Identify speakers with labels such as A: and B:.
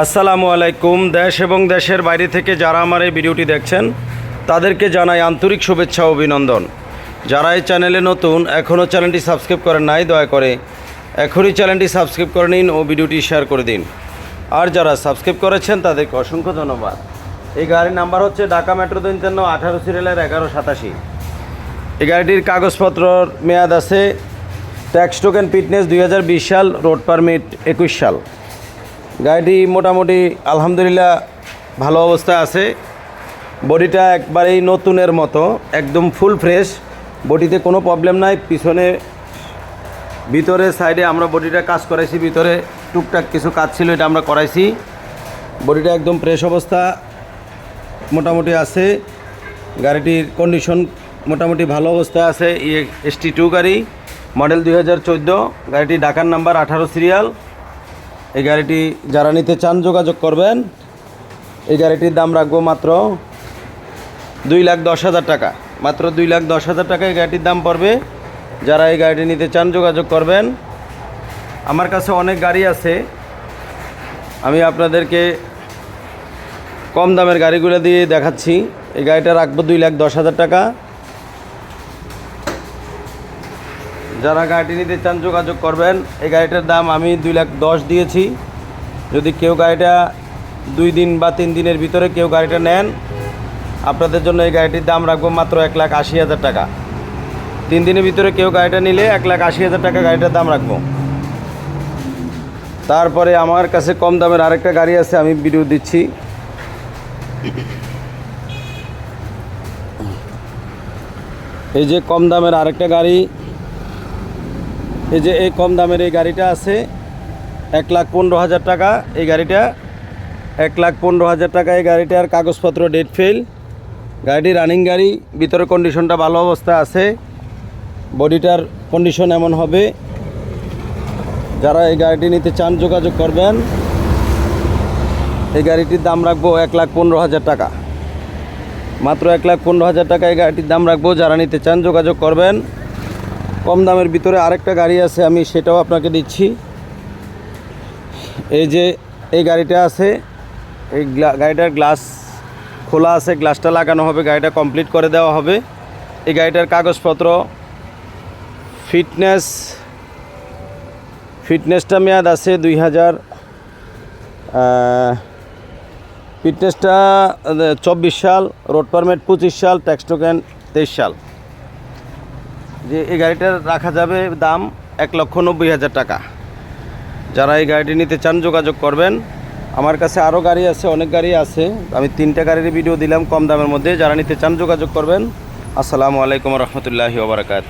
A: আসসালামু আলাইকুম। দেশ এবং দেশের বাইরে থেকে যারা আমার এই ভিডিওটি দেখছেন, তাদেরকে জানাই আন্তরিক শুভেচ্ছা অভিনন্দন। যারা এই চ্যানেলে নতুন, এখনও চ্যানেলটি সাবস্ক্রাইব করেন নাই, দয়া করে এখনই চ্যানেলটি সাবস্ক্রাইব করে নিন ও ভিডিওটি শেয়ার করে দিন। আর যারা সাবস্ক্রাইব করেছেন, তাদেরকে অসংখ্য ধন্যবাদ। এই গাড়ির নাম্বার হচ্ছে ঢাকা মেট্রো তিন আঠারো সিরিয়ালের এগারো সাতাশি। এই গাড়িটির কাগজপত্রর মেয়াদ আছে, ট্যাক্স টোকেন ফিটনেস দুই হাজার বিশ সাল, রোড পারমিট একুশ সাল। গাড়িটি মোটামুটি আলহামদুলিল্লাহ ভালো অবস্থায় আছে। বডিটা একবারেই নতুনের মতো, একদম ফুল ফ্রেশ বডিতে কোনো প্রবলেম নাই, পিছনে, ভিতরে সাইডে আমরা বডিটা কাজ করাইছি, ভিতরে টুকটাক কিছু কাজ ছিল, এটা আমরা করাইছি। বডিটা একদম ফ্রেশ অবস্থা, মোটামুটি আছে। গাড়িটির কন্ডিশন মোটামুটি ভালো অবস্থায় আছে এস টি টু গাড়ি মডেল দুই হাজার চোদ্দ, গাড়িটি ঢাকার নাম্বার আঠারো সিরিয়াল এই গাড়িটি যারা নিতে চান যোগাযোগ করবেন। এই গাড়িটির দাম রাখব মাত্র দুই লাখ দশ হাজার টাকা। মাত্র দুই লাখ দশ হাজার টাকা এই গাড়িটির দাম পড়বে। যারা এই গাড়িটি নিতে চান যোগাযোগ করবেন। আমার কাছে অনেক গাড়ি আছে। আমি আপনাদেরকে কম দামের গাড়িগুলো দিয়ে দেখাচ্ছি। এই গাড়িটা রাখব দুই লাখ দশ হাজার টাকা। যারা গাড়িটি নিতে চান যোগাযোগ করবেন, এই গাড়িটার দাম আমি দুই লাখ দশ দিয়েছি। যদি কেউ গাড়িটা দুই দিন বা তিন দিনের ভিতরে কেউ গাড়িটা নেন, আপনাদের জন্য এই গাড়িটির দাম রাখব মাত্র এক লাখ আশি হাজার টাকা। তিন দিনের ভিতরে কেউ গাড়িটা নিলে এক লাখ আশি হাজার টাকা গাড়িটার দাম রাখব। তারপরে আমার কাছে কম দামের আরেকটা গাড়ি আছে, আমি ভিডিও দিচ্ছি। এই যে কম দামের আরেকটা গাড়ি এই যে এই কম দামের এই গাড়িটা আছে, এক লাখ পনেরো হাজার টাকা এই গাড়িটা। এক লাখ পনেরো হাজার টাকা এই গাড়িটার কাগজপত্র ডেট ফেল গাড়িটি রানিং গাড়ি ভিতরে কন্ডিশনটা ভালো অবস্থা আছে। বডিটার কন্ডিশন এমন হবে। যারা এই গাড়িটি নিতে চান, যোগাযোগ করবেন। এই গাড়িটির দাম রাখব এক লাখ পনেরো হাজার টাকা। মাত্র এক লাখ পনেরো হাজার টাকা এই গাড়িটির দাম রাখব। যারা নিতে চান, যোগাযোগ করবেন। কম দামের ভিতরে আরেকটা গাড়ি আছে, আমি সেটাও আপনাকে দিচ্ছি। এই যে এই গাড়িটা আছে, এই গাড়িটার গ্লাস খোলা আছে, গ্লাসটা লাগানো হবে, গাড়িটা কমপ্লিট করে দেওয়া হবে। এই গাড়িটার কাগজপত্র, ফিটনেস, ফিটনেসটা মেয়াদ আছে দুই হাজার ফিটনেসটা চব্বিশ সাল, রোড পারমিট পঁচিশ সাল, ট্যাক্স টোকেন তেইশ সাল। যে এই গাড়িটার রাখা যাবে দাম এক লক্ষ নব্বই হাজার টাকা। যারা এই গাড়িটি নিতে চান, যোগাযোগ করবেন। আমার কাছে আরও গাড়ি আছে, অনেক গাড়ি আছে। আমি তিনটা গাড়ির ভিডিও দিলাম কম দামের মধ্যে। যারা নিতে চান, যোগাযোগ করবেন। আসসালামু আলাইকুম রহমতুল্লাহি ওবরাকাত